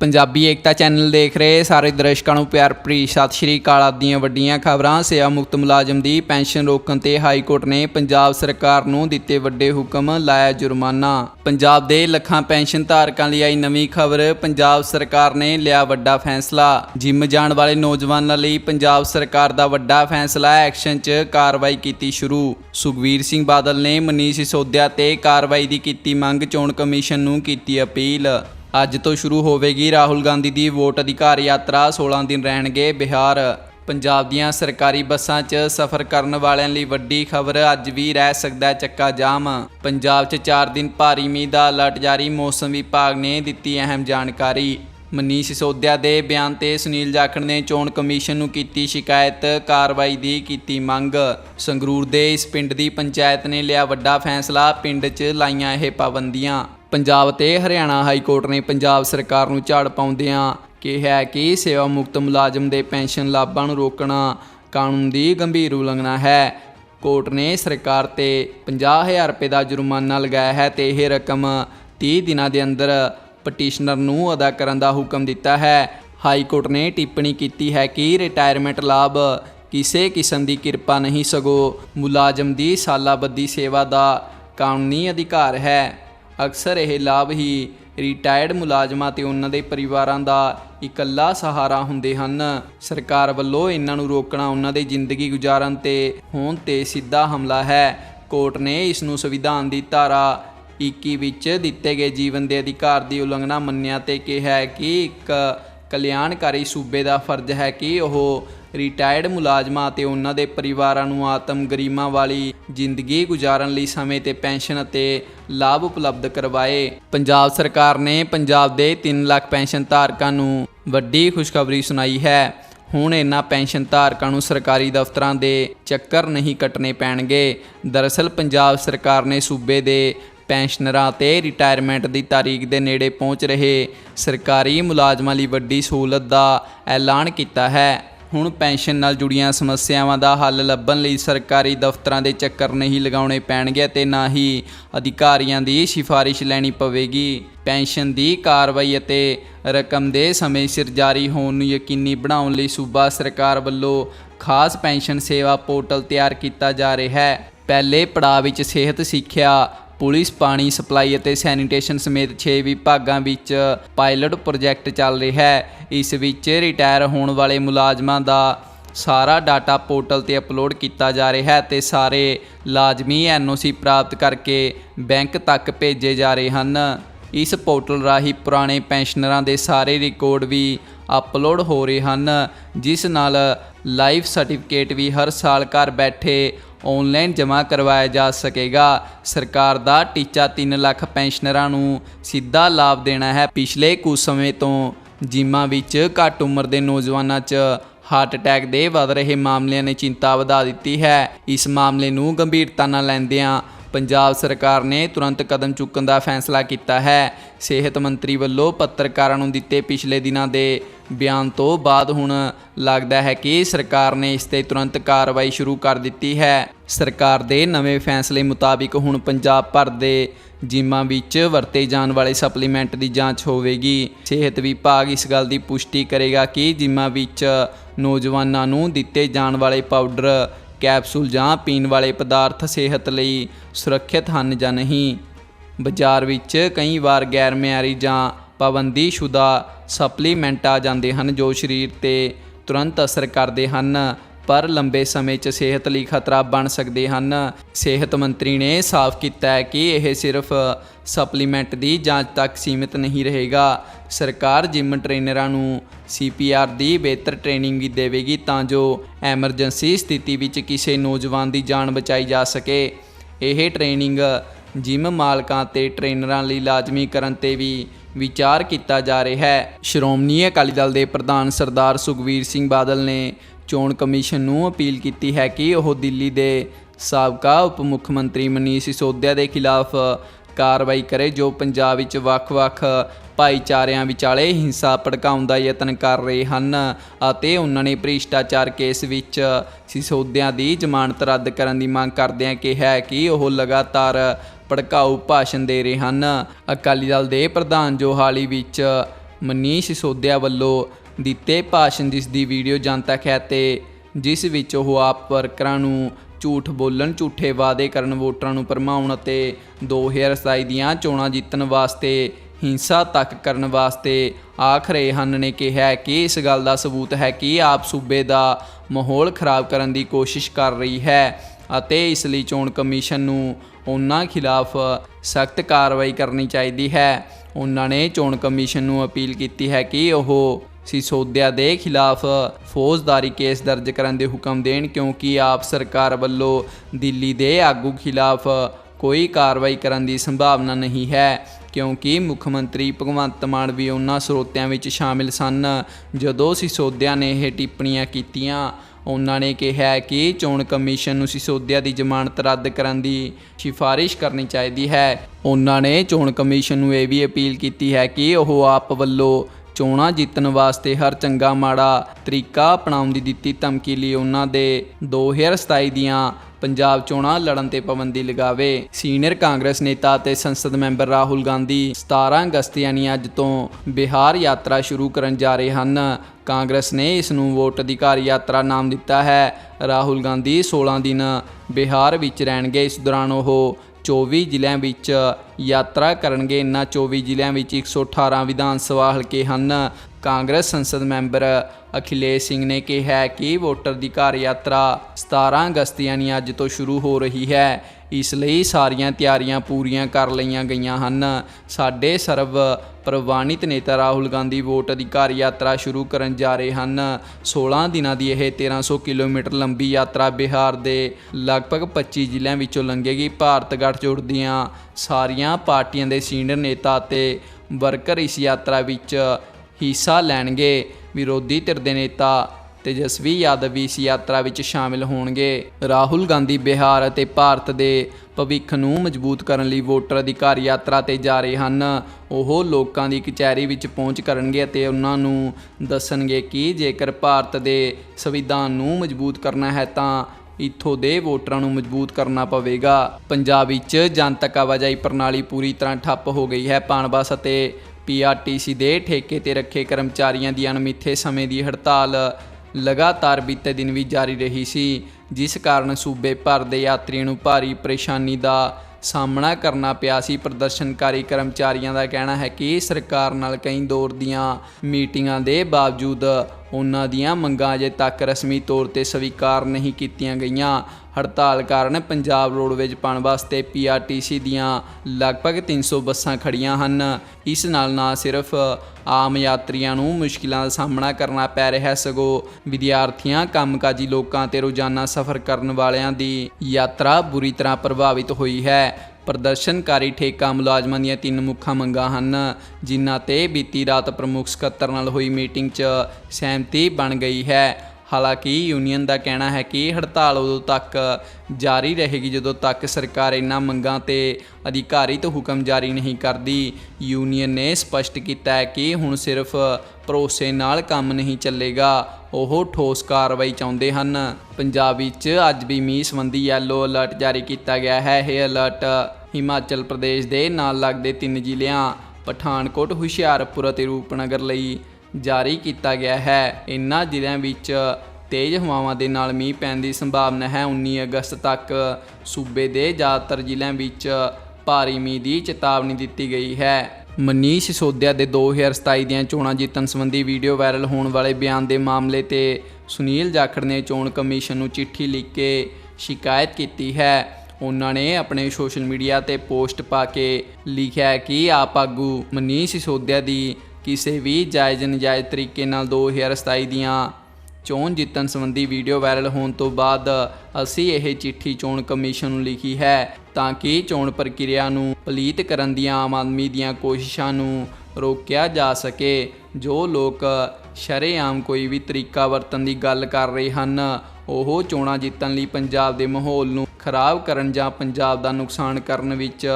ਪੰਜਾਬੀ ਏਕਤਾ channel ਦੇਖ ਰਹੇ ਸਾਰੇ ਦਰਸ਼ਕਾਂ ਨੂੰ ਪਿਆਰ ਭਰੀ ਸਤਿ ਸ਼੍ਰੀ ਅਕਾਲ। ਆਪ ਵੱਡੀਆਂ ਖਬਰਾਂ, ਸੇਵਾ ਮੁਕਤ ਮੁਲਾਜ਼ਮ ਦੀ ਪੈਨਸ਼ਨ ਰੋਕਣ ਤੇ ਹਾਈ ਕੋਰਟ ਨੇ ਪੰਜਾਬ ਸਰਕਾਰ ਨੂੰ ਦਿੱਤੇ ਵੱਡੇ ਹੁਕਮ, ਲਾਇਆ ਜੁਰਮਾਨਾ। ਪੰਜਾਬ ਦੇ ਲੱਖਾਂ ਪੈਨਸ਼ਨ ਧਾਰਕਾਂ ਲਈ ਆਈ ਨਵੀਂ ਖਬਰ, ਪੰਜਾਬ ਸਰਕਾਰ ਨੇ ਲਿਆ ਵੱਡਾ ਫੈਸਲਾ। ਜਿੰਮ ਜਾਣ ਵਾਲੇ ਨੌਜਵਾਨਾਂ ਲਈ ਪੰਜਾਬ ਸਰਕਾਰ ਦਾ ਵੱਡਾ ਫੈਸਲਾ, ਐਕਸ਼ਨ 'ਚ ਕਾਰਵਾਈ ਕੀਤੀ ਸ਼ੁਰੂ। ਸੁਖਵੀਰ ਸਿੰਘ ਬਾਦਲ ਨੇ ਮਨੀਸ਼ ਸਿਸੋਦਿਆ ਤੇ ਕਾਰਵਾਈ ਦੀ ਕੀਤੀ ਮੰਗ, ਚੋਣ ਕਮਿਸ਼ਨ ਨੂੰ ਕੀਤੀ ਅਪੀਲ। ਅੱਜ ਤੋਂ ਸ਼ੁਰੂ ਹੋਵੇਗੀ ਰਾਹੁਲ ਗਾਂਧੀ ਦੀ ਵੋਟ ਅਧਿਕਾਰ ਯਾਤਰਾ। 16 ਦਿਨ ਰਹਿਣਗੇ ਬਿਹਾਰ। ਪੰਜਾਬ ਦੀਆਂ ਸਰਕਾਰੀ ਬੱਸਾਂ 'ਚ ਸਫ਼ਰ ਕਰਨ ਵਾਲਿਆਂ ਲਈ ਵੱਡੀ ਖਬਰ ਅੱਜ ਵੀ ਰਹਿ ਸਕਦਾ ਚੱਕਾ ਜਾਮ। ਪੰਜਾਬ 'ਚ 4 ਦਿਨ ਭਾਰੀ ਮੀਂਹ ਦਾ ਅਲਰਟ ਜਾਰੀ, ਮੌਸਮ ਵਿਭਾਗ ਨੇ ਦਿੱਤੀ ਅਹਿਮ ਜਾਣਕਾਰੀ। ਮਨੀਸ਼ ਸਿਸੋਦਿਆ ਦੇ ਬਿਆਨ ਤੇ ਸੁਨੀਲ ਜਾਖੜ ਨੇ ਚੋਣ ਕਮਿਸ਼ਨ ਨੂੰ ਕੀਤੀ ਸ਼ਿਕਾਇਤ, ਕਾਰਵਾਈ ਦੀ ਕੀਤੀ ਮੰਗ। ਸੰਗਰੂਰ ਦੇ ਇਸ ਪਿੰਡ ਦੀ ਪੰਚਾਇਤ ਨੇ ਲਿਆ ਵੱਡਾ ਫੈਸਲਾ, ਪਿੰਡ 'ਚ ਲਾਈਆਂ ਇਹ ਪਾਬੰਦੀਆਂ। ਪੰਜਾਬ ਤੇ ਹਰਿਆਣਾ ਹਾਈ ਕੋਰਟ ਨੇ ਪੰਜਾਬ ਸਰਕਾਰ ਨੂੰ ਝਾੜ ਪਾਉਂਦਿਆਂ ਕਿਹਾ ਕਿ ਸੇਵਾ ਮੁਕਤ ਮੁਲਾਜ਼ਮ ਦੇ ਪੈਨਸ਼ਨ ਲਾਭਾਂ ਨੂੰ ਰੋਕਣਾ ਕਾਨੂੰਨ ਦੀ ਗੰਭੀਰ ਉਲੰਘਣਾ ਹੈ। ਕੋਰਟ ਨੇ ਸਰਕਾਰ ਤੇ 50000 ਰੁਪਏ ਦਾ ਜੁਰਮਾਨਾ ਲਗਾਇਆ ਹੈ ਤੇ ਇਹ ਰਕਮ 30 ਦਿਨਾਂ ਦੇ ਅੰਦਰ ਪਟੀਸ਼ਨਰ ਨੂੰ ਅਦਾ ਕਰਨ ਦਾ ਹੁਕਮ ਦਿੱਤਾ ਹੈ। ਹਾਈ ਕੋਰਟ ਨੇ ਟਿੱਪਣੀ ਕੀਤੀ ਹੈ ਕਿ ਰਿਟਾਇਰਮੈਂਟ ਲਾਭ ਕਿਸੇ ਕਿਸਮ ਦੀ ਕਿਰਪਾ ਨਹੀਂ ਸਗੋਂ ਮੁਲਾਜ਼ਮ ਦੀ ਸਾਲਾਬੱਦੀ ਸੇਵਾ ਦਾ ਕਾਨੂੰਨੀ ਅਧਿਕਾਰ ਹੈ। ਅਕਸਰ ਇਹ ਲਾਭ ਹੀ ਰਿਟਾਇਰਡ ਮੁਲਾਜ਼ਮਾਂ ਤੇ ਉਹਨਾਂ ਦੇ ਪਰਿਵਾਰਾਂ ਦਾ ਇਕੱਲਾ ਸਹਾਰਾ ਹੁੰਦੇ ਹਨ। ਸਰਕਾਰ ਵੱਲੋਂ ਇਹਨਾਂ ਨੂੰ ਰੋਕਣਾ ਉਹਨਾਂ ਦੀ ਜ਼ਿੰਦਗੀ ਗੁਜ਼ਾਰਨ ਤੇ ਹੋਣ ਤੇ ਸਿੱਧਾ ਹਮਲਾ ਹੈ। ਕੋਰਟ ਨੇ ਇਸ ਨੂੰ ਸੰਵਿਧਾਨ ਦੀ ਧਾਰਾ 21 ਵਿੱਚ ਦਿੱਤੇ ਗਏ ਜੀਵਨ ਦੇ ਅਧਿਕਾਰ ਦੀ ਉਲੰਘਣਾ ਮੰਨਿਆ ਤੇ ਕਿਹਾ ਕਿ ਇੱਕ ਕਲਿਆਣਕਾਰੀ ਸੂਬੇ ਦਾ ਫਰਜ਼ ਹੈ ਕਿ ਉਹ ਰਿਟਾਇਰਡ ਮੁਲਾਜ਼ਮਾਂ ਅਤੇ ਉਹਨਾਂ ਦੇ ਪਰਿਵਾਰਾਂ ਨੂੰ ਆਤਮ ਗਰੀਮਾ ਵਾਲੀ ਜ਼ਿੰਦਗੀ ਗੁਜ਼ਾਰਨ ਲਈ ਸਮੇਂ ਤੇ ਪੈਨਸ਼ਨ ਅਤੇ ਲਾਭ ਉਪਲਬਧ ਕਰਵਾਏ। ਪੰਜਾਬ ਸਰਕਾਰ ਨੇ ਪੰਜਾਬ ਦੇ 3 ਲੱਖ ਪੈਨਸ਼ਨ ਧਾਰਕਾਂ ਨੂੰ ਵੱਡੀ ਖੁਸ਼ਖਬਰੀ ਸੁਣਾਈ ਹੈ। ਹੁਣ ਇਹਨਾਂ ਪੈਨਸ਼ਨ ਧਾਰਕਾਂ ਨੂੰ ਸਰਕਾਰੀ ਦਫ਼ਤਰਾਂ ਦੇ ਚੱਕਰ ਨਹੀਂ ਕੱਟਣੇ ਪੈਣਗੇ। ਦਰਅਸਲ ਪੰਜਾਬ ਸਰਕਾਰ ਨੇ ਸੂਬੇ ਦੇ ਪੈਨਸ਼ਨਰਾਂ ਤੇ ਰਿਟਾਇਰਮੈਂਟ ਦੀ ਤਾਰੀਖ ਦੇ ਨੇੜੇ ਪਹੁੰਚ ਰਹੇ ਸਰਕਾਰੀ ਮੁਲਾਜ਼ਮਾਂ ਲਈ ਵੱਡੀ ਸਹੂਲਤ ਦਾ ਐਲਾਨ ਕੀਤਾ ਹੈ। ਹੁਣ ਪੈਨਸ਼ਨ ਨਾਲ ਜੁੜੀਆਂ ਸਮੱਸਿਆਵਾਂ ਦਾ ਹੱਲ ਲੱਭਣ ਲਈ ਸਰਕਾਰੀ ਦਫ਼ਤਰਾਂ ਦੇ ਚੱਕਰ ਨਹੀਂ ਲਗਾਉਣੇ ਪੈਣਗੇ ਤੇ ਨਾ ਹੀ ਅਧਿਕਾਰੀਆਂ ਦੀ ਸਿਫਾਰਿਸ਼ ਲੈਣੀ ਪਵੇਗੀ। ਪੈਨਸ਼ਨ ਦੀ ਕਾਰਵਾਈ ਅਤੇ ਰਕਮ ਦੇ ਸਮੇਂ ਸਿਰ ਜਾਰੀ ਹੋਣ ਨੂੰ ਯਕੀਨੀ ਬਣਾਉਣ ਲਈ ਸੂਬਾ ਸਰਕਾਰ ਵੱਲੋਂ ਖਾਸ ਪੈਨਸ਼ਨ ਸੇਵਾ ਪੋਰਟਲ ਤਿਆਰ ਕੀਤਾ ਜਾ ਰਿਹਾ ਹੈ। ਪਹਿਲੇ ਪੜਾਅ ਵਿੱਚ ਸਿਹਤ, ਸਿੱਖਿਆ ਪੁਲਿਸ, ਪਾਣੀ ਸਪਲਾਈ ਅਤੇ ਸੈਨੀਟੇਸ਼ਨ ਸਮੇਤ 6 ਵਿਭਾਗਾਂ ਵਿੱਚ ਪਾਇਲਟ ਪ੍ਰੋਜੈਕਟ ਚੱਲ ਰਿਹਾ ਹੈ। ਇਸ ਵਿੱਚ ਰਿਟਾਇਰ ਹੋਣ ਵਾਲੇ ਮੁਲਾਜ਼ਮਾਂ ਦਾ ਸਾਰਾ ਡਾਟਾ ਪੋਰਟਲ ਤੇ ਅਪਲੋਡ ਕੀਤਾ ਜਾ ਰਿਹਾ ਹੈ ਤੇ ਸਾਰੇ ਲਾਜ਼ਮੀ ਐਨਓਸੀ ਪ੍ਰਾਪਤ ਕਰਕੇ ਬੈਂਕ ਤੱਕ ਭੇਜੇ ਜਾ ਰਹੇ ਹਨ। ਇਸ ਪੋਰਟਲ ਰਾਹੀਂ ਪੁਰਾਣੇ ਪੈਨਸ਼ਨਰਾਂ ਦੇ ਸਾਰੇ ਰਿਕਾਰਡ ਵੀ ਅਪਲੋਡ ਹੋ ਰਹੇ ਹਨ, ਜਿਸ ਨਾਲ ਲਾਈਫ ਸਰਟੀਫਿਕੇਟ ਵੀ ਹਰ ਸਾਲ ਘਰ ਬੈਠੇ ਆਨਲਾਈਨ ਜਮ੍ਹਾਂ ਕਰਵਾਇਆ ਜਾ ਸਕੇਗਾ। ਸਰਕਾਰ ਦਾ ਟੀਚਾ 3 ਲੱਖ ਪੈਨਸ਼ਨਰਾਂ ਨੂੰ ਸਿੱਧਾ ਲਾਭ ਦੇਣਾ ਹੈ। ਪਿਛਲੇ ਕੁਝ ਸਮੇਂ ਤੋਂ ਜਿਮਾਂ ਵਿੱਚ ਘੱਟ ਉਮਰ ਦੇ ਨੌਜਵਾਨਾਂ 'ਚ ਹਾਰਟ ਅਟੈਕ ਦੇ ਵਧ ਰਹੇ ਮਾਮਲਿਆਂ ਨੇ ਚਿੰਤਾ ਵਧਾ ਦਿੱਤੀ ਹੈ। ਇਸ ਮਾਮਲੇ ਨੂੰ ਗੰਭੀਰਤਾ ਨਾਲ ਲੈਂਦਿਆਂ ਪੰਜਾਬ ਸਰਕਾਰ ਨੇ ਤੁਰੰਤ ਕਦਮ ਚੁੱਕਣ ਦਾ ਫੈਸਲਾ ਕੀਤਾ ਹੈ। ਸਿਹਤ ਮੰਤਰੀ ਵੱਲੋਂ ਪੱਤਰਕਾਰਾਂ ਨੂੰ ਦਿੱਤੇ ਪਿਛਲੇ ਦਿਨਾਂ ਦੇ ਬਿਆਨ ਤੋਂ ਬਾਅਦ ਹੁਣ ਲੱਗਦਾ ਹੈ ਕਿ ਸਰਕਾਰ ਨੇ ਇਸ ਤੇ ਤੁਰੰਤ ਕਾਰਵਾਈ ਸ਼ੁਰੂ ਕਰ ਦਿੱਤੀ ਹੈ। ਸਰਕਾਰ ਦੇ ਨਵੇਂ ਫੈਸਲੇ ਮੁਤਾਬਿਕ ਹੁਣ ਪੰਜਾਬ ਭਰ ਦੇ ਜਿਮਾਂ ਵਿੱਚ ਵਰਤੇ ਜਾਣ ਵਾਲੇ ਸਪਲੀਮੈਂਟ ਦੀ ਜਾਂਚ ਹੋਵੇਗੀ। ਸਿਹਤ ਵਿਭਾਗ ਇਸ ਗੱਲ ਦੀ ਪੁਸ਼ਟੀ ਕਰੇਗਾ ਕਿ ਜਿਮਾਂ ਵਿੱਚ ਨੌਜਵਾਨਾਂ ਨੂੰ ਦਿੱਤੇ ਜਾਣ ਵਾਲੇ ਪਾਊਡਰ ਕੈਪਸੂਲ ਜਾਂ ਪੀਣ ਵਾਲੇ ਪਦਾਰਥ ਸਿਹਤ ਲਈ ਸੁਰੱਖਿਅਤ ਹਨ ਜਾਂ ਨਹੀਂ। ਬਾਜ਼ਾਰ ਵਿੱਚ ਕਈ ਵਾਰ ਗੈਰ ਮਿਆਰੀ ਜਾਂ ਪਾਬੰਦੀਸ਼ੁਦਾ ਸਪਲੀਮੈਂਟ ਆ ਜਾਂਦੇ ਹਨ ਜੋ ਸਰੀਰ ਤੇ ਤੁਰੰਤ ਅਸਰ ਕਰਦੇ ਹਨ। ਪਰ ਲੰਬੇ ਸਮੇਂ 'ਚ ਸਿਹਤ ਲਈ ਖਤਰਾ ਬਣ ਸਕਦੇ ਹਨ। ਸਿਹਤ ਮੰਤਰੀ ਨੇ ਸਾਫ਼ ਕੀਤਾ ਹੈ ਕਿ ਇਹ ਸਿਰਫ ਸਪਲੀਮੈਂਟ ਦੀ ਜਾਂਚ ਤੱਕ ਸੀਮਿਤ ਨਹੀਂ ਰਹੇਗਾ। ਸਰਕਾਰ ਜਿਮ ਟ੍ਰੇਨਰਾਂ ਨੂੰ ਸੀਪੀਆਰ ਦੀ ਬਿਹਤਰ ਟ੍ਰੇਨਿੰਗ ਵੀ ਦੇਵੇਗੀ ਤਾਂ ਜੋ ਐਮਰਜੈਂਸੀ ਸਥਿਤੀ ਵਿੱਚ ਕਿਸੇ ਨੌਜਵਾਨ ਦੀ ਜਾਨ ਬਚਾਈ ਜਾ ਸਕੇ। ਇਹ ਟ੍ਰੇਨਿੰਗ ਜਿਮ ਮਾਲਕਾਂ ਤੇ ਟ੍ਰੇਨਰਾਂ ਲਈ ਲਾਜ਼ਮੀ ਕਰਨ ਤੇ ਵੀ ਵਿਚਾਰ ਕੀਤਾ ਜਾ ਰਿਹਾ ਹੈ। ਸ਼੍ਰੋਮਣੀ ਅਕਾਲੀ ਦਲ ਦੇ ਪ੍ਰਧਾਨ ਸਰਦਾਰ ਸੁਖਵੀਰ ਸਿੰਘ ਬਾਦਲ ਨੇ ਚੋਣ ਕਮਿਸ਼ਨ ਨੂੰ ਅਪੀਲ ਕੀਤੀ ਹੈ ਕਿ ਉਹ ਦਿੱਲੀ ਦੇ ਸਾਬਕਾ ਉਪ ਮੁੱਖ ਮੰਤਰੀ ਮਨੀਸ਼ ਸਿਸੋਦੀਆ ਦੇ ਖਿਲਾਫ ਕਾਰਵਾਈ ਕਰੇ, ਜੋ ਪੰਜਾਬ ਵਿੱਚ ਵੱਖ-ਵੱਖ ਭਾਈਚਾਰਿਆਂ ਵਿਚਾਲੇ ਹਿੰਸਾ ਭੜਕਾਉਣ ਦਾ ਯਤਨ ਕਰ ਰਹੇ ਹਨ ਅਤੇ ਉਹਨਾਂ ਨੇ ਭ੍ਰਿਸ਼ਟਾਚਾਰ ਕੇਸ ਵਿੱਚ ਸਿਸੋਦਿਆਂ ਦੀ ਜ਼ਮਾਨਤ ਰੱਦ ਕਰਨ ਦੀ ਮੰਗ ਕਰਦਿਆਂ ਕਿਹਾ ਹੈ ਕਿ ਉਹ ਲਗਾਤਾਰ ਭੜਕਾਊ ਭਾਸ਼ਣ ਦੇ ਰਹੇ ਹਨ। ਅਕਾਲੀ ਦਲ ਦੇ ਪ੍ਰਧਾਨ ਜੋ ਹਾਲ ਹੀ ਵਿੱਚ ਮਨੀਸ਼ ਸਿਸੋਦਿਆ ਵੱਲੋਂ ਦਿੱਤੇ ਭਾਸ਼ਣ ਜਿਸ ਦੀ ਵੀਡੀਓ ਜਨਤਕ ਹੈ ਤੇ ਜਿਸ ਵਿੱਚ ਉਹ ਆਪ ਵਰਕਰਾਂ ਨੂੰ ਝੂਠ ਬੋਲਣ, ਝੂਠੇ ਵਾਅਦੇ ਕਰਨ, ਵੋਟਰਾਂ ਨੂੰ ਭਰਮਾਉਣ ਅਤੇ 2027 ਦੀਆਂ ਚੋਣਾਂ ਜਿੱਤਣ ਵਾਸਤੇ, ਹਿੰਸਾ ਤੱਕ ਕਰਨ ਵਾਸਤੇ ਆਖ ਰਹੇ ਹਨ ਨੇ ਕਿਹਾ ਕਿ ਇਸ ਗੱਲ ਦਾ ਸਬੂਤ ਹੈ ਕਿ ਆਪ ਸੂਬੇ ਦਾ ਮਾਹੌਲ ਖਰਾਬ ਕਰਨ ਦੀ ਕੋਸ਼ਿਸ਼ ਕਰ ਰਹੀ ਹੈ ਅਤੇ ਇਸ ਲਈ ਚੋਣ ਕਮਿਸ਼ਨ ਨੂੰ ਉਹਨਾਂ ਖਿਲਾਫ ਸਖਤ ਕਾਰਵਾਈ ਕਰਨੀ ਚਾਹੀਦੀ ਹੈ। ਉਹਨਾਂ ਨੇ ਚੋਣ ਕਮਿਸ਼ਨ ਨੂੰ ਅਪੀਲ ਕੀਤੀ ਹੈ ਕਿ ਉਹ ਸਿਸੋਦਿਆ ਦੇ ਖਿਲਾਫ ਫੌਜਦਾਰੀ ਕੇਸ ਦਰਜ ਕਰਨ ਦੇ ਹੁਕਮ ਦੇਣ, ਕਿਉਂਕਿ ਆਪ ਸਰਕਾਰ ਵੱਲੋਂ ਦਿੱਲੀ ਦੇ ਆਗੂ ਖਿਲਾਫ ਕੋਈ ਕਾਰਵਾਈ ਕਰਨ ਦੀ ਸੰਭਾਵਨਾ ਨਹੀਂ ਹੈ, ਕਿਉਂਕਿ ਮੁੱਖ ਮੰਤਰੀ ਭਗਵੰਤ ਮਾਨ ਵੀ ਉਹਨਾਂ ਸਰੋਤਿਆਂ ਵਿੱਚ ਸ਼ਾਮਿਲ ਸਨ। ਜਦੋਂ ਸਿਸੋਦੀਆ ਨੇ ਇਹ ਟਿੱਪਣੀਆਂ ਕੀਤੀਆਂ, ਉਹਨਾਂ ਨੇ ਕਿਹਾ ਕਿ ਚੋਣ ਕਮਿਸ਼ਨ ਨੂੰ ਸਿਸੋਦਿਆ ਦੀ ਜ਼ਮਾਨਤ ਰੱਦ ਕਰਨ ਦੀ ਸਿਫਾਰਿਸ਼ ਕਰਨੀ ਚਾਹੀਦੀ ਹੈ। ਉਹਨਾਂ ਨੇ ਚੋਣ ਕਮਿਸ਼ਨ ਨੂੰ ਇਹ ਵੀ ਅਪੀਲ ਕੀਤੀ ਹੈ ਕਿ ਉਹ ਆਪ ਵੱਲੋਂ ਚੋਣਾਂ ਜਿੱਤਣ ਵਾਸਤੇ ਹਰ ਚੰਗਾ ਮਾੜਾ ਤਰੀਕਾ ਅਪਣਾਉਣ ਦੀ ਦਿੱਤੀ ਧਮਕੀ ਲਈ ਉਹਨਾਂ ਦੇ 2027 ਦੀਆਂ ਪੰਜਾਬ ਚੋਣਾਂ ਲੜਨ ਤੇ ਪਾਬੰਦੀ ਲਗਾਵੇ। ਸੀਨੀਅਰ ਕਾਂਗਰਸ ਨੇਤਾ ਤੇ ਸੰਸਦ ਮੈਂਬਰ ਰਾਹੁਲ ਗਾਂਧੀ 17 ਅਗਸਤ ਯਾਨੀ ਅੱਜ ਤੋਂ ਬਿਹਾਰ ਯਾਤਰਾ ਸ਼ੁਰੂ ਕਰਨ ਜਾ ਰਹੇ ਹਨ। ਕਾਂਗਰਸ ਨੇ ਇਸ ਨੂੰ ਵੋਟ ਅਧਿਕਾਰ ਯਾਤਰਾ ਨਾਮ ਦਿੱਤਾ ਹੈ। ਰਾਹੁਲ ਗਾਂਧੀ 16 ਦਿਨ ਬਿਹਾਰ ਵਿੱਚ ਰਹਿਣਗੇ। ਇਸ ਦੌਰਾਨ ਉਹ 24 ਜ਼ਿਲ੍ਹਿਆਂ ਵਿੱਚ ਯਾਤਰਾ ਕਰਨਗੇ। ਇਨ੍ਹਾਂ 24 ਜ਼ਿਲ੍ਹਿਆਂ ਵਿੱਚ 118 ਵਿਧਾਨ ਸਭਾ ਹਲਕੇ ਹਨ। ਕਾਂਗਰਸ ਸੰਸਦ ਮੈਂਬਰ ਅਖਿਲੇਸ਼ ਸਿੰਘ ਨੇ ਕਿਹਾ ਕਿ ਵੋਟਰ ਦੀ ਘਰ ਯਾਤਰਾ 17 ਅਗਸਤ ਯਾਨੀ ਅੱਜ ਤੋਂ ਸ਼ੁਰੂ ਹੋ ਰਹੀ ਹੈ। ਇਸ ਲਈ ਸਾਰੀਆਂ ਤਿਆਰੀਆਂ ਪੂਰੀਆਂ ਕਰ ਲਈਆਂ ਗਈਆਂ ਹਨ। ਸਾਡੇ ਸਰਵ ਪ੍ਰਵਾਨਿਤ ਨੇਤਾ ਰਾਹੁਲ ਗਾਂਧੀ ਵੋਟ ਅਧਿਕਾਰ ਯਾਤਰਾ ਸ਼ੁਰੂ ਕਰਨ ਜਾ ਰਹੇ ਹਨ। 16 ਦਿਨਾਂ ਦੀ ਇਹ 1300 ਕਿਲੋਮੀਟਰ ਲੰਬੀ ਯਾਤਰਾ ਬਿਹਾਰ ਦੇ ਲਗਭਗ 25 ਜ਼ਿਲ੍ਹਿਆਂ ਵਿੱਚੋਂ ਲੰਘੇਗੀ। ਭਾਰਤ ਗੱਠਜੋੜ ਦੀਆਂ ਸਾਰੀਆਂ ਪਾਰਟੀਆਂ ਦੇ ਸੀਨੀਅਰ ਨੇਤਾ ਅਤੇ ਵਰਕਰ ਇਸ ਯਾਤਰਾ ਵਿੱਚ ਹਿੱਸਾ ਲੈਣਗੇ। ਵਿਰੋਧੀ ਧਿਰ ਦੇ ਨੇਤਾ ਤੇਜਸਵੀ ਯਾਦਵ ਵੀ ਇਸ ਯਾਤਰਾ ਵਿੱਚ ਸ਼ਾਮਿਲ ਹੋਣਗੇ। ਰਾਹੁਲ ਗਾਂਧੀ ਬਿਹਾਰ ਅਤੇ ਭਾਰਤ ਦੇ ਭਵਿੱਖ ਨੂੰ ਮਜ਼ਬੂਤ ਕਰਨ ਲਈ ਵੋਟਰ ਅਧਿਕਾਰ ਯਾਤਰਾ ਤੇ ਜਾ ਰਹੇ ਹਨ। ਉਹ ਲੋਕਾਂ ਦੀ ਕਚਹਿਰੀ ਵਿੱਚ ਪਹੁੰਚ ਕਰਨਗੇ ਅਤੇ ਉਹਨਾਂ ਨੂੰ ਦੱਸਣਗੇ ਕਿ ਜੇਕਰ ਭਾਰਤ ਦੇ ਸੰਵਿਧਾਨ ਨੂੰ ਮਜ਼ਬੂਤ ਕਰਨਾ ਹੈ ਤਾਂ ਇੱਥੋਂ ਦੇ ਵੋਟਰਾਂ ਨੂੰ ਮਜ਼ਬੂਤ ਕਰਨਾ ਪਵੇਗਾ। ਪੰਜਾਬ ਵਿੱਚ ਜਨਤਕ ਆਵਾਜਾਈ ਪ੍ਰਣਾਲੀ ਪੂਰੀ ਤਰ੍ਹਾਂ ਠੱਪ ਹੋ ਗਈ ਹੈ। ਪਾਣਬਸ ਅਤੇ ਪੀਆਰਟੀਸੀ ਦੇ ਠੇਕੇ ਤੇ ਰੱਖੇ ਕਰਮਚਾਰੀਆਂ ਦੀ ਅਣਮਿੱਥੇ ਸਮੇਂ ਦੀ ਹੜਤਾਲ ਲਗਾਤਾਰ ਬੀਤੇ ਦਿਨ ਵੀ ਜਾਰੀ ਰਹੀ ਸੀ, ਜਿਸ ਕਾਰਨ ਸੂਬੇ ਭਰ ਦੇ ਯਾਤਰੀਆਂ ਨੂੰ ਭਾਰੀ ਪਰੇਸ਼ਾਨੀ ਦਾ ਸਾਹਮਣਾ ਕਰਨਾ ਪਿਆ ਸੀ। ਪ੍ਰਦਰਸ਼ਨਕਾਰੀ ਕਰਮਚਾਰੀਆਂ ਦਾ ਕਹਿਣਾ ਹੈ ਕਿ ਸਰਕਾਰ ਨਾਲ ਕਈ ਦੌਰ ਦੀਆਂ ਮੀਟਿੰਗਾਂ ਦੇ ਬਾਵਜੂਦ ਉਹਨਾਂ ਦੀਆਂ ਮੰਗਾਂ ਅਜੇ ਤੱਕ ਰਸਮੀ ਤੌਰ ਤੇ ਸਵੀਕਾਰ ਨਹੀਂ ਕੀਤੀਆਂ ਗਈਆਂ। ਹੜਤਾਲ ਕਾਰਨ ਪੰਜਾਬ ਰੋਡਵੇਜ ਪਣਬਸ ਤੇ ਪੀਆਰਟੀਸੀ ਦੀਆਂ ਲਗਭਗ 300 ਬੱਸਾਂ ਖੜੀਆਂ ਹਨ। ਇਸ ਨਾਲ ਨਾ ਸਿਰਫ ਆਮ ਯਾਤਰੀਆਂ ਨੂੰ ਮੁਸ਼ਕਿਲਾਂ ਦਾ ਸਾਹਮਣਾ ਕਰਨਾ ਪੈ ਰਿਹਾ ਹੈ ਸਗੋਂ ਵਿਦਿਆਰਥੀਆਂ, ਕੰਮਕਾਜੀ ਲੋਕਾਂ ਤੇ ਰੋਜ਼ਾਨਾ ਸਫ਼ਰ ਕਰਨ ਵਾਲਿਆਂ ਦੀ ਯਾਤਰਾ ਬੁਰੀ ਤਰ੍ਹਾਂ ਪ੍ਰਭਾਵਿਤ ਹੋਈ ਹੈ। ਪ੍ਰਦਰਸ਼ਨਕਾਰੀ ਠੇਕਾ ਮੁਲਾਜ਼ਮਾਂ ਦੀਆਂ ਤਿੰਨ ਮੁੱਖਾਂ ਮੰਗਾਂ ਹਨ, ਜਿਨ੍ਹਾਂ ਤੇ ਬੀਤੀ ਰਾਤ ਪ੍ਰਮੁੱਖ ਸਕੱਤਰ ਨਾਲ ਹੋਈ ਮੀਟਿੰਗ 'ਚ ਸਹਿਮਤੀ ਬਣ ਗਈ ਹੈ। ਹਾਲਾਂਕਿ ਯੂਨੀਅਨ ਦਾ ਕਹਿਣਾ ਹੈ ਕਿ ਹੜਤਾਲ ਉਦੋਂ ਤੱਕ ਜਾਰੀ ਰਹੇਗੀ ਜਦੋਂ ਤੱਕ ਸਰਕਾਰ ਇਹਨਾਂ ਮੰਗਾਂ ਤੇ ਅਧਿਕਾਰਿਤ ਹੁਕਮ ਜਾਰੀ ਨਹੀਂ ਕਰਦੀ। ਯੂਨੀਅਨ ਨੇ ਸਪਸ਼ਟ ਕੀਤਾ ਹੈ ਕਿ ਹੁਣ ਸਿਰਫ ਭਰੋਸੇ ਨਾਲ ਕੰਮ ਨਹੀਂ ਚੱਲੇਗਾ, ਉਹ ਠੋਸ ਕਾਰਵਾਈ ਚਾਹੁੰਦੇ ਹਨ। ਪੰਜਾਬ ਵਿੱਚ ਅੱਜ ਵੀ ਮੀਂਹ ਸੰਬੰਧੀ ਯੈਲੋ ਅਲਰਟ ਜਾਰੀ ਕੀਤਾ ਗਿਆ ਹੈ। ਇਹ ਅਲਰਟ ਹਿਮਾਚਲ ਪ੍ਰਦੇਸ਼ ਦੇ ਨਾਲ ਲੱਗਦੇ ਤਿੰਨ ਜ਼ਿਲ੍ਹਿਆਂ, ਪਠਾਨਕੋਟ, ਹੁਸ਼ਿਆਰਪੁਰ ਅਤੇ ਰੂਪਨਗਰ ਲਈ ਜਾਰੀ ਕੀਤਾ ਗਿਆ ਹੈ। ਇਨ੍ਹਾਂ ਜ਼ਿਲ੍ਹਿਆਂ ਵਿੱਚ ਤੇਜ਼ ਹਵਾਵਾਂ ਦੇ ਨਾਲ ਮੀਂਹ ਪੈਣ ਦੀ ਸੰਭਾਵਨਾ ਹੈ। 19 ਅਗਸਤ ਤੱਕ ਸੂਬੇ ਦੇ ਜ਼ਿਆਦਾਤਰ ਜ਼ਿਲ੍ਹਿਆਂ ਵਿੱਚ ਭਾਰੀ ਮੀਂਹ ਦੀ ਚੇਤਾਵਨੀ ਦਿੱਤੀ ਗਈ ਹੈ। ਮਨੀਸ਼ ਸਿਸੋਦੀਆ ਦੇ 2027 ਦੀਆਂ ਚੋਣਾਂ ਜਿੱਤਣ ਸੰਬੰਧੀ ਵੀਡੀਓ ਵਾਇਰਲ ਹੋਣ ਵਾਲੇ ਬਿਆਨ ਦੇ ਮਾਮਲੇ ਤੇ ਸੁਨੀਲ ਜਾਖੜ ਨੇ ਚੋਣ ਕਮਿਸ਼ਨ ਨੂੰ ਚਿੱਠੀ ਲਿਖ ਕੇ ਸ਼ਿਕਾਇਤ ਕੀਤੀ ਹੈ। ਉਹਨਾਂ ਨੇ ਆਪਣੇ ਸੋਸ਼ਲ ਮੀਡੀਆ ਤੇ ਪੋਸਟ ਪਾ ਕੇ ਲਿਖਿਆ ਕਿ ਆਪ ਆਗੂ ਮਨੀਸ਼ ਸਿਸੋਦੀਆ ਦੀ ਕਿਸੇ ਵੀ ਜਾਇਜ਼ ਨਜਾਇਜ਼ ਤਰੀਕੇ ਨਾਲ 2027 ਦੀਆਂ ਚੋਣ ਜਿੱਤਣ ਸੰਬੰਧੀ ਵੀਡੀਓ ਵਾਇਰਲ ਹੋਣ ਤੋਂ ਬਾਅਦ ਅਸੀਂ ਇਹ ਚਿੱਠੀ ਚੋਣ ਕਮਿਸ਼ਨ ਨੂੰ ਲਿਖੀ ਹੈ ਤਾਂ ਕਿ ਚੋਣ ਪ੍ਰਕਿਰਿਆ ਨੂੰ ਪਲੀਤ ਕਰਨ ਦੀਆਂ ਆਮ ਆਦਮੀ ਦੀਆਂ ਕੋਸ਼ਿਸ਼ਾਂ ਨੂੰ ਰੋਕਿਆ ਜਾ ਸਕੇ। ਜੋ ਲੋਕ ਸ਼ਰੇਆਮ ਕੋਈ ਵੀ ਤਰੀਕਾ ਵਰਤਣ ਦੀ ਗੱਲ ਕਰ ਰਹੇ ਹਨ, ਉਹ ਚੋਣਾਂ ਜਿੱਤਣ ਲਈ ਪੰਜਾਬ ਦੇ ਮਾਹੌਲ ਨੂੰ ਖਰਾਬ ਕਰਨ ਜਾਂ ਪੰਜਾਬ ਦਾ ਨੁਕਸਾਨ ਕਰਨ ਵਿੱਚ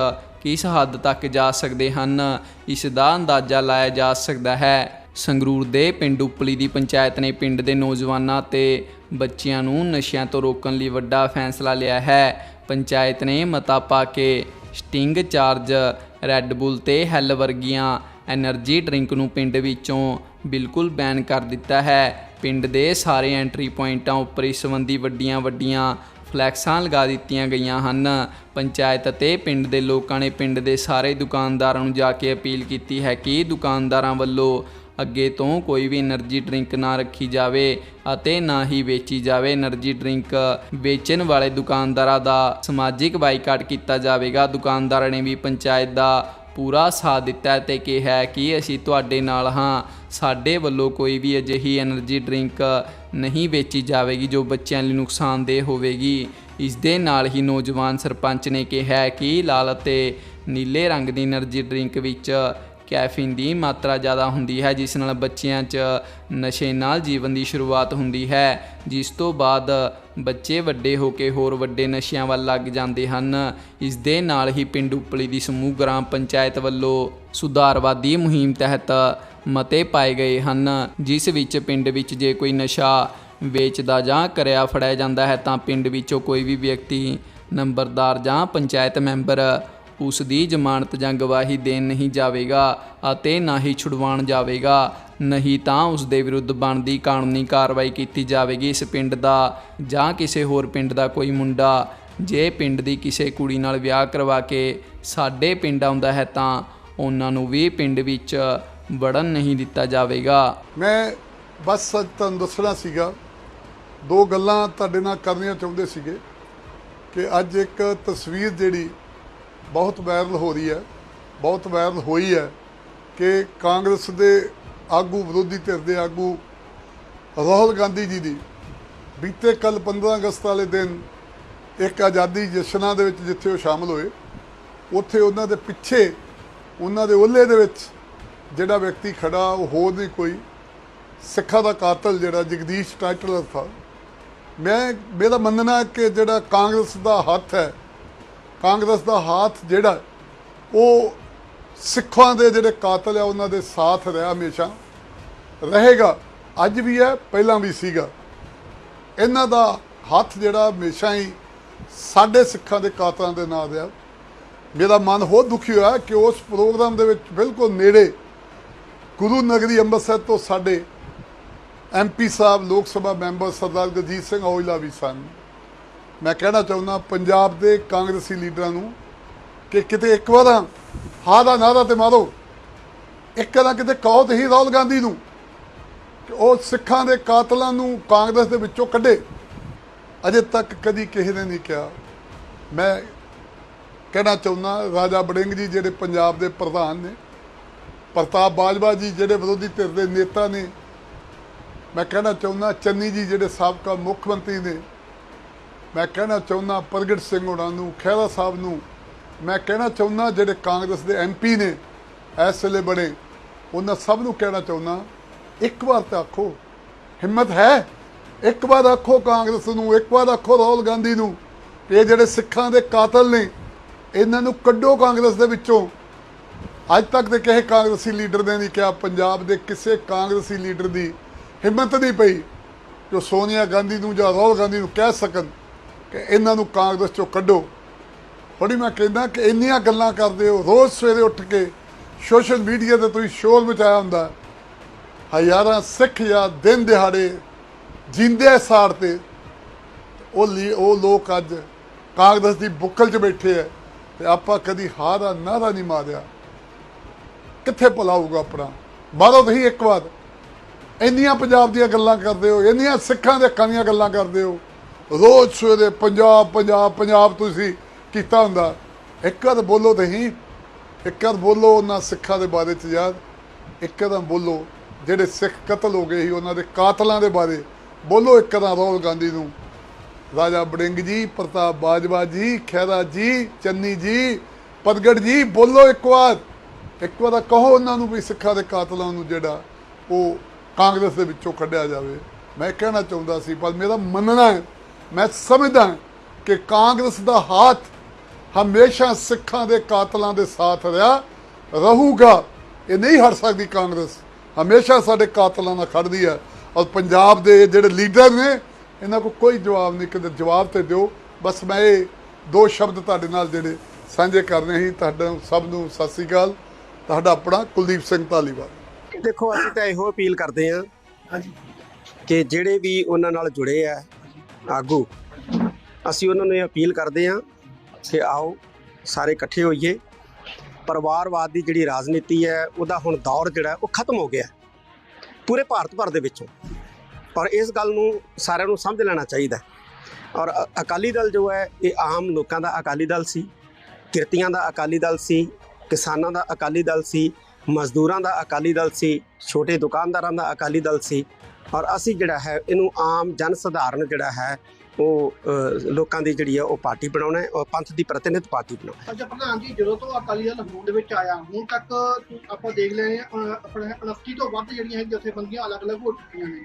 ਕਿਸ ਹੱਦ ਤੱਕ ਜਾ ਸਕਦੇ ਹਨ? ਇਸ ਦਾ ਅੰਦਾਜ਼ਾ ਲਾਇਆ ਜਾ ਸਕਦਾ ਹੈ। ਸੰਗਰੂਰ ਦੇ ਪਿੰਡ ਉਪਲੀ ਦੀ ਪੰਚਾਇਤ ਨੇ ਪਿੰਡ ਦੇ ਨੌਜਵਾਨਾਂ ਤੇ ਬੱਚਿਆਂ ਨੂੰ ਨਸ਼ਿਆਂ ਤੋਂ ਰੋਕਣ ਲਈ ਵੱਡਾ ਫੈਸਲਾ ਲਿਆ ਹੈ। ਪੰਚਾਇਤ ਨੇ ਮਤਾ ਪਾ ਕੇ ਸਟਿੰਗ ਚਾਰਜ ਰੈੱਡ ਬੁੱਲ ਤੇ ਹੈਲ ਵਰਗੀਆਂ એનર્ਜੀ ਡਰਿੰਕ ਨੂੰ ਪਿੰਡ ਵਿੱਚੋਂ ਬਿਲਕੁਲ ਬੈਨ ਕਰ ਦਿੱਤਾ ਹੈ। ਪਿੰਡ ਦੇ ਸਾਰੇ ਐਂਟਰੀ ਪੁਆਇੰਟਾਂ ਉੱਪਰ ਇਸ ਸੰਬੰਧੀ ਵੱਡੀਆਂ ਵੱਡੀਆਂ ਫਲੈਕਸਾਂ ਲਗਾ ਦਿੱਤੀਆਂ ਗਈਆਂ ਹਨ। ਪੰਚਾਇਤ ਅਤੇ ਪਿੰਡ ਦੇ ਲੋਕਾਂ ਨੇ ਪਿੰਡ ਦੇ ਸਾਰੇ ਦੁਕਾਨਦਾਰਾਂ ਨੂੰ ਜਾ ਕੇ ਅਪੀਲ ਕੀਤੀ ਹੈ ਕਿ ਦੁਕਾਨਦਾਰਾਂ ਵੱਲੋਂ ਅੱਗੇ ਤੋਂ ਕੋਈ ਵੀ એનર્ਜੀ ਡਰਿੰਕ ਨਾ ਰੱਖੀ ਜਾਵੇ ਅਤੇ ਨਾ ਹੀ ਵੇਚੀ ਜਾਵੇ। એનર્ਜੀ ਡਰਿੰਕ ਵੇਚਣ ਵਾਲੇ ਦੁਕਾਨਦਾਰਾਂ ਦਾ ਸਮਾਜਿਕ ਬਾਈਕਾਟ ਕੀਤਾ ਜਾਵੇਗਾ। ਦੁਕਾਨਦਾਰਾਂ ਨੇ ਵੀ ਪੰਚਾਇਤ ਦਾ ਪੂਰਾ ਸਾਥ ਦਿੱਤਾ ਤੇ ਕਿਹਾ ਕਿ ਅਸੀਂ ਤੁਹਾਡੇ ਨਾਲ ਹਾਂ। ਸਾਡੇ ਵੱਲੋਂ ਕੋਈ ਵੀ ਅਜਿਹੀ એનર્ਜੀ ਡਰਿੰਕ ਨਹੀਂ ਵੇਚੀ ਜਾਵੇਗੀ ਜੋ ਬੱਚਿਆਂ ਲਈ ਨੁਕਸਾਨਦੇਹ ਹੋਵੇਗੀ। ਇਸ ਦੇ ਨਾਲ ਹੀ ਨੌਜਵਾਨ ਸਰਪੰਚ ਨੇ ਕਿਹਾ ਕਿ ਲਾਲ ਅਤੇ ਨੀਲੇ ਰੰਗ ਦੀ એનર્ਜੀ ਡਰਿੰਕ ਵਿੱਚ ਕੈਫੀਨ ਦੀ ਮਾਤਰਾ ਜ਼ਿਆਦਾ ਹੁੰਦੀ ਹੈ, ਜਿਸ ਨਾਲ ਬੱਚਿਆਂ 'ਚ ਨਸ਼ੇ ਨਾਲ ਜੀਵਨ ਦੀ ਸ਼ੁਰੂਆਤ ਹੁੰਦੀ ਹੈ, ਜਿਸ ਤੋਂ ਬਾਅਦ ਬੱਚੇ ਵੱਡੇ ਹੋ ਕੇ ਹੋਰ ਵੱਡੇ ਨਸ਼ਿਆਂ ਵੱਲ ਲੱਗ ਜਾਂਦੇ ਹਨ। ਇਸ ਦੇ ਨਾਲ ਹੀ ਪਿੰਡ ਉਪਲੀ ਦੀ ਸਮੂਹ ਗ੍ਰਾਮ ਪੰਚਾਇਤ ਵੱਲੋਂ ਸੁਧਾਰਵਾਦੀ ਮੁਹਿੰਮ ਤਹਿਤ ਮਤੇ ਪਾਏ ਗਏ ਹਨ, ਜਿਸ ਵਿੱਚ ਪਿੰਡ ਵਿੱਚ ਜੇ ਕੋਈ ਨਸ਼ਾ ਵੇਚਦਾ ਜਾਂ ਕਰਿਆ ਫੜਿਆ ਜਾਂਦਾ ਹੈ, ਤਾਂ ਪਿੰਡ ਵਿੱਚੋਂ ਕੋਈ ਵੀ ਵਿਅਕਤੀ, ਨੰਬਰਦਾਰ ਜਾਂ ਪੰਚਾਇਤ ਮੈਂਬਰ ਉਸ ਦੀ ਜ਼ਮਾਨਤ ਜਾਂ ਗਵਾਹੀ ਦੇਣ ਨਹੀਂ ਜਾਵੇਗਾ ਅਤੇ ਨਾ ਹੀ ਛੁਡਵਾਉਣ ਜਾਵੇਗਾ। ਨਹੀਂ ਤਾਂ ਉਸ ਦੇ ਵਿਰੁੱਧ ਬਣਦੀ ਕਾਨੂੰਨੀ ਕਾਰਵਾਈ ਕੀਤੀ ਜਾਵੇਗੀ ਇਸ ਪਿੰਡ ਦਾ ਜਾਂ ਕਿਸੇ ਹੋਰ ਪਿੰਡ ਦਾ ਕੋਈ ਮੁੰਡਾ। ਜੇ ਪਿੰਡ ਦੀ ਕਿਸੇ ਕੁੜੀ ਨਾਲ ਵਿਆਹ ਕਰਵਾ ਕੇ ਸਾਡੇ ਪਿੰਡ ਆਉਂਦਾ ਹੈ ਤਾਂ ਉਹਨਾਂ ਨੂੰ ਵੀ ਪਿੰਡ ਵਿੱਚ ਵੜਨ ਨਹੀਂ ਦਿੱਤਾ ਜਾਵੇਗਾ। ਮੈਂ ਬਸ ਅੱਜ ਤੁਹਾਨੂੰ ਦੱਸਣਾ ਸੀਗਾ, ਦੋ ਗੱਲਾਂ ਤੁਹਾਡੇ ਨਾਲ ਕਰਨੀਆਂ ਚਾਹੁੰਦੇ ਸੀਗੇ ਕਿ ਅੱਜ ਇੱਕ ਤਸਵੀਰ ਜਿਹੜੀ ਬਹੁਤ ਵਾਇਰਲ ਹੋ ਰਹੀ ਹੈ, ਬਹੁਤ ਵਾਇਰਲ ਹੋਈ ਹੈ ਕਿ ਕਾਂਗਰਸ ਦੇ ਆਗੂ ਵਿਰੋਧੀ ਧਿਰ ਦੇ ਆਗੂ ਰਾਹੁਲ ਗਾਂਧੀ ਜੀ ਦੀ ਬੀਤੇ ਕੱਲ 15 ਅਗਸਤ ਵਾਲੇ ਦਿਨ ਇੱਕ ਆਜ਼ਾਦੀ ਜਸ਼ਨਾਂ ਦੇ ਵਿੱਚ ਜਿੱਥੇ ਉਹ ਸ਼ਾਮਲ ਹੋਏ, ਉੱਥੇ ਉਹਨਾਂ ਦੇ ਪਿੱਛੇ ਉਹਨਾਂ ਦੇ ਓਲੇ ਦੇ ਵਿੱਚ ਜਿਹੜਾ ਵਿਅਕਤੀ ਖੜਾ, ਉਹ ਹੋਰ ਨਹੀਂ ਕੋਈ ਸਿੱਖਾਂ ਦਾ ਕਾਤਲ ਜਿਹੜਾ ਜਗਦੀਸ਼ ਟਾਈਟਲਰ ਥਾ। ਮੈਂ, ਮੇਰਾ ਮੰਨਣਾ ਕਿ ਜਿਹੜਾ ਕਾਂਗਰਸ ਦਾ ਹੱਥ ਹੈ ਕਾਂਗਰਸ ਦਾ ਹੱਥ ਜਿਹੜਾ, ਉਹ ਸਿੱਖਾਂ ਦੇ ਜਿਹੜੇ ਕਾਤਲ ਆ, ਉਹਨਾਂ ਦੇ ਸਾਥ ਰਿਹਾ ਹਮੇਸ਼ਾ। ਰਹੇਗਾ, ਅੱਜ ਵੀ ਹੈ, ਪਹਿਲਾਂ ਵੀ ਸੀਗਾ। ਇਹਨਾਂ ਦਾ ਹੱਥ ਜਿਹੜਾ ਹਮੇਸ਼ਾ ਹੀ ਸਾਡੇ ਸਿੱਖਾਂ ਦੇ ਕਾਤਲਾਂ ਦੇ ਨਾਲ ਰਿਹਾ। ਮੇਰਾ ਮਨ ਹੋਰ ਦੁਖੀ ਹੋਇਆ ਕਿ ਉਸ ਪ੍ਰੋਗਰਾਮ ਦੇ ਵਿੱਚ ਬਿਲਕੁਲ ਨੇੜੇ ਗੁਰੂ ਨਗਰੀ ਅੰਮ੍ਰਿਤਸਰ ਤੋਂ ਸਾਡੇ ਐਮਪੀ ਸਾਹਿਬ, ਲੋਕ ਸਭਾ ਮੈਂਬਰ ਸਰਦਾਰ ਗਜੀਤ ਸਿੰਘ ਔਜਲਾ ਵੀ ਸਨ। ਮੈਂ ਕਹਿਣਾ ਚਾਹੁੰਦਾ, ਪੰਜਾਬ ਦੇ ਕਾਂਗਰਸੀ ਲੀਡਰਾਂ ਨੂੰ ਕਿ ਕਿਤੇ ਇੱਕ ਵਾਰ ਹਾਂ ਦਾ ਨਾਰਾ ਤੇ ਮਾਰੋ। ਇੱਕ ਨਾ ਕਿਤੇ ਕਹੋ ਤੇ ਹੀ ਰਾਹੁਲ ਗਾਂਧੀ ਨੂੰ ਕਿ ਉਹ ਸਿੱਖਾਂ ਦੇ ਕਾਤਲਾਂ ਨੂੰ ਕਾਂਗਰਸ ਦੇ ਵਿੱਚੋਂ ਕੱਢੇ। ਅਜੇ ਤੱਕ ਕਦੀ ਕਿਸੇ ਨੇ ਨਹੀਂ ਕਿਹਾ। ਮੈਂ ਕਹਿਣਾ ਚਾਹੁੰਦਾ, ਰਾਜਾ ਬੜਿੰਗ ਜੀ ਜਿਹੜੇ ਪੰਜਾਬ ਦੇ ਪ੍ਰਧਾਨ ਨੇ, ਪ੍ਰਤਾਪ ਬਾਜਵਾ ਜੀ ਜਿਹੜੇ ਵਿਰੋਧੀ ਧਿਰ ਦੇ ਨੇਤਾ ਨੇ, ਮੈਂ ਕਹਿਣਾ ਚਾਹੁੰਦਾ, ਚੰਨੀ ਜੀ ਜਿਹੜੇ ਸਾਬਕਾ ਮੁੱਖ ਮੰਤਰੀ ਨੇ ਮੈਂ ਕਹਿਣਾ ਚਾਹੁੰਦਾ ਪ੍ਰਗਟ ਸਿੰਘ ਹੋਣਾ ਨੂੰ, ਖਹਿਰਾ ਸਾਹਿਬ ਨੂੰ, ਮੈਂ ਕਹਿਣਾ ਚਾਹੁੰਦਾ ਜਿਹੜੇ ਕਾਂਗਰਸ ਦੇ ਐਮਪੀ ਨੇ ਇਸ ਵੇਲੇ ਬਣੇ, ਉਹਨਾਂ ਸਭ ਨੂੰ ਕਹਿਣਾ ਚਾਹੁੰਦਾ, ਇੱਕ ਵਾਰ ਤਾਂ ਆਖੋ, ਹਿੰਮਤ ਹੈ? ਇੱਕ ਵਾਰ ਆਖੋ ਕਾਂਗਰਸ ਨੂੰ, ਇੱਕ ਵਾਰ ਆਖੋ ਰਾਹੁਲ ਗਾਂਧੀ ਨੂੰ, ਕਿ ਇਹ ਜਿਹੜੇ ਸਿੱਖਾਂ ਦੇ ਕਾਤਲ ਨੇ, ਇਹਨਾਂ ਨੂੰ ਕੱਢੋ ਕਾਂਗਰਸ ਦੇ ਵਿੱਚੋਂ। ਅੱਜ ਤੱਕ ਦੇ ਕਿਸੇ ਕਾਂਗਰਸੀ ਲੀਡਰ ਨੇ ਨਹੀਂ ਕਿਹਾ, ਪੰਜਾਬ ਦੇ ਕਿਸੇ ਕਾਂਗਰਸੀ ਲੀਡਰ ਦੀ ਹਿੰਮਤ ਨਹੀਂ ਪਈ, ਜੋ ਸੋਨੀਆ ਗਾਂਧੀ ਨੂੰ ਜਾਂ ਰਾਹੁਲ ਗਾਂਧੀ ਨੂੰ ਕਹਿ ਸਕਣ। ਕਿ ਇਹਨਾਂ ਨੂੰ ਕਾਂਗਰਸ ਚੋਂ ਕੱਢੋ। ਥੋੜੀ ਮੈਂ ਕਹਿੰਦਾ ਕਿ ਇੰਨੀਆਂ ਗੱਲਾਂ ਕਰਦੇ ਹੋ, ਰੋਜ਼ ਸਵੇਰੇ ਉੱਠ ਕੇ ਸੋਸ਼ਲ ਮੀਡੀਆ ਤੇ ਤੁਸੀਂ ਸ਼ੋਰ ਮਚਾਇਆ ਹੁੰਦਾ। ਹਜ਼ਾਰਾਂ ਸਿੱਖ ਜਾਂ ਦਿਨ ਦਿਹਾੜੇ ਜਿੰਦੇ ਸਾੜ ਤੇ। ਉਹ ਲੀ- ਉਹ ਲੋਕ ਅੱਜ ਕਾਂਗਰਸ ਦੀ ਬੁੱਕਲ 'ਚ ਬੈਠੇ ਐ ਤੇ ਆਪਾਂ ਕਦੀ ਹਾਰਾ ਦਾ ਨਾਰਾ ਨਹੀਂ ਮਾਰਿਆ। ਕਿੱਥੇ ਭੁਲਾਊਗਾ ਆਪਣਾ? ਬਾਹਰੋਂ ਤੁਸੀਂ ਇੱਕ ਵਾਰ। ਇੰਨੀਆਂ ਪੰਜਾਬ ਦੀਆਂ ਗੱਲਾਂ ਕਰਦੇ ਹੋ, ਇੰਨੀਆਂ ਸਿੱਖਾਂ ਦੇ ਹੱਕਾਂ ਦੀਆਂ ਗੱਲਾਂ ਕਰਦੇ ਹੋ। ਰੋਜ਼ ਸਵੇਰੇ ਪੰਜਾਬ ਪੰਜਾਬ ਪੰਜਾਬ ਤੁਸੀਂ ਕੀਤਾ ਹੁੰਦਾ। ਇੱਕ ਵਾਰ ਬੋਲੋ ਤੁਸੀਂ ਇੱਕ ਵਾਰ ਬੋਲੋ ਉਹਨਾਂ ਸਿੱਖਾਂ ਦੇ ਬਾਰੇ ਚ ਯਾਰ ਇੱਕ ਵਾਰ ਬੋਲੋ ਜਿਹੜੇ ਸਿੱਖ ਕਤਲ ਹੋ ਗਏ ਸੀ ਉਹਨਾਂ ਦੇ ਕਾਤਲਾਂ ਦੇ ਬਾਰੇ। ਬੋਲੋ ਇੱਕ ਵਾਰ ਰਾਹੁਲ ਗਾਂਧੀ ਨੂੰ। ਰਾਜਾ ਬੜਿੰਗ ਜੀ, ਪ੍ਰਤਾਪ ਬਾਜਵਾ ਜੀ, ਖਹਿਰਾ ਜੀ, ਚੰਨੀ ਜੀ ਪਦਗੜ ਜੀ, ਬੋਲੋ ਇੱਕ ਵਾਰ। ਇੱਕ ਵਾਰ ਕਹੋ ਉਹਨਾਂ ਨੂੰ ਵੀ ਸਿੱਖਾਂ ਦੇ ਕਾਤਲਾਂ ਨੂੰ ਜਿਹੜਾ ਉਹ ਕਾਂਗਰਸ ਦੇ ਵਿੱਚੋਂ ਕੱਢਿਆ ਜਾਵੇ। ਮੈਂ ਕਹਿਣਾ ਚਾਹੁੰਦਾ ਸੀ, ਪਰ ਮੇਰਾ ਮੰਨਣਾ ਹੈ ਮੈਂ ਸਮਝਦਾ ਕਿ ਕਾਂਗਰਸ ਦਾ ਹੱਥ ਹਮੇਸ਼ਾ ਸਿੱਖਾਂ ਦੇ ਕਾਤਲਾਂ ਦੇ ਸਾਥ ਰਿਹਾ ਰਹੂਗਾ। ਇਹ ਨਹੀਂ ਹਟ ਸਕਦੀ ਕਾਂਗਰਸ। ਹਮੇਸ਼ਾ ਸਾਡੇ ਕਾਤਲਾਂ ਨਾਲ ਖੜਦੀ ਹੈ। ਔਰ ਪੰਜਾਬ ਦੇ ਜਿਹੜੇ ਲੀਡਰ ਨੇ ਇਹਨਾਂ ਕੋਲ ਕੋਈ ਜਵਾਬ ਨਹੀਂ ਕਿਤੇ ਜਵਾਬ ਤੇ ਦਿਓ। ਬਸ ਮੈਂ ਇਹ ਦੋ ਸ਼ਬਦ ਤੁਹਾਡੇ ਨਾਲ ਜਿਹੜੇ ਸਾਂਝੇ ਕਰਨੇ ਸੀ ਤੁਹਾਡਾ ਸਭ ਨੂੰ ਸਤਿ ਸ੍ਰੀ ਅਕਾਲ। ਤੁਹਾਡਾ ਆਪਣਾ ਕੁਲਦੀਪ ਸਿੰਘ ਧਾਲੀਵਾਲ। ਦੇਖੋ ਅਸੀਂ ਤਾਂ ਇਹੋ ਅਪੀਲ ਕਰਦੇ ਹਾਂ ਹਾਂਜੀ। ਕਿ ਜਿਹੜੇ ਵੀ ਉਹਨਾਂ ਨਾਲ ਜੁੜੇ ਆ ਆਗੂ। ਅਸੀਂ ਉਹਨਾਂ ਨੂੰ ਇਹ ਅਪੀਲ ਕਰਦੇ ਹਾਂ ਕਿ ਆਓ, ਸਾਰੇ ਇਕੱਠੇ ਹੋਈਏ। ਪਰਿਵਾਰਵਾਦ ਦੀ ਜਿਹੜੀ ਰਾਜਨੀਤੀ ਹੈ, ਉਹਦਾ ਹੁਣ ਦੌਰ ਜਿਹੜਾ, ਉਹ ਖਤਮ ਹੋ ਗਿਆ। ਪੂਰੇ ਭਾਰਤ ਭਰ ਦੇ ਵਿੱਚੋਂ। ਪਰ ਇਸ ਗੱਲ ਨੂੰ ਸਾਰਿਆਂ ਨੂੰ ਸਮਝ ਲੈਣਾ ਚਾਹੀਦਾ ਔਰ ਅਕਾਲੀ ਦਲ ਜੋ ਹੈ, ਇਹ ਆਮ ਲੋਕਾਂ ਦਾ ਅਕਾਲੀ ਦਲ ਸੀ। ਕਿਰਤੀਆਂ ਦਾ ਅਕਾਲੀ ਦਲ ਸੀ। ਕਿਸਾਨਾਂ ਦਾ ਅਕਾਲੀ ਦਲ ਸੀ। ਮਜ਼ਦੂਰਾਂ ਦਾ ਅਕਾਲੀ ਦਲ ਸੀ। ਛੋਟੇ ਦੁਕਾਨਦਾਰਾਂ ਦਾ ਅਕਾਲੀ ਦਲ ਸੀ। ਔਰ ਅਸੀਂ ਜਿਹੜਾ ਹੈ ਇਹਨੂੰ ਆਮ ਜਨ ਸਧਾਰਨ ਜਿਹੜਾ ਹੈ ਉਹ ਲੋਕਾਂ ਦੀ ਜਿਹੜੀ ਹੈ ਉਹ ਪਾਰਟੀ ਬਣਾਉਣਾ ਹੈ ਔਰ ਪੰਥ ਦੀ ਪ੍ਰਤੀਨਿਧ ਪਾਰਟੀ ਬਣਾਉਣਾ ਅੱਛਾ ਪ੍ਰਧਾਨ ਜੀ ਜਦੋਂ ਤੋਂ ਅਕਾਲੀ ਦਲ ਹੋਂਦ ਦੇ ਵਿੱਚ ਆਇਆ ਹੁਣ ਤੱਕ ਆਪਾਂ ਦੇਖ ਲਏ ਆਪਣੇ 29 ਤੋਂ ਵੱਧ ਜਿਹੜੀਆਂ ਹੈ ਜਥੇਬੰਦੀਆਂ ਅਲੱਗ-ਅਲੱਗ ਹੋ ਚੁੱਕੀਆਂ ਨੇ।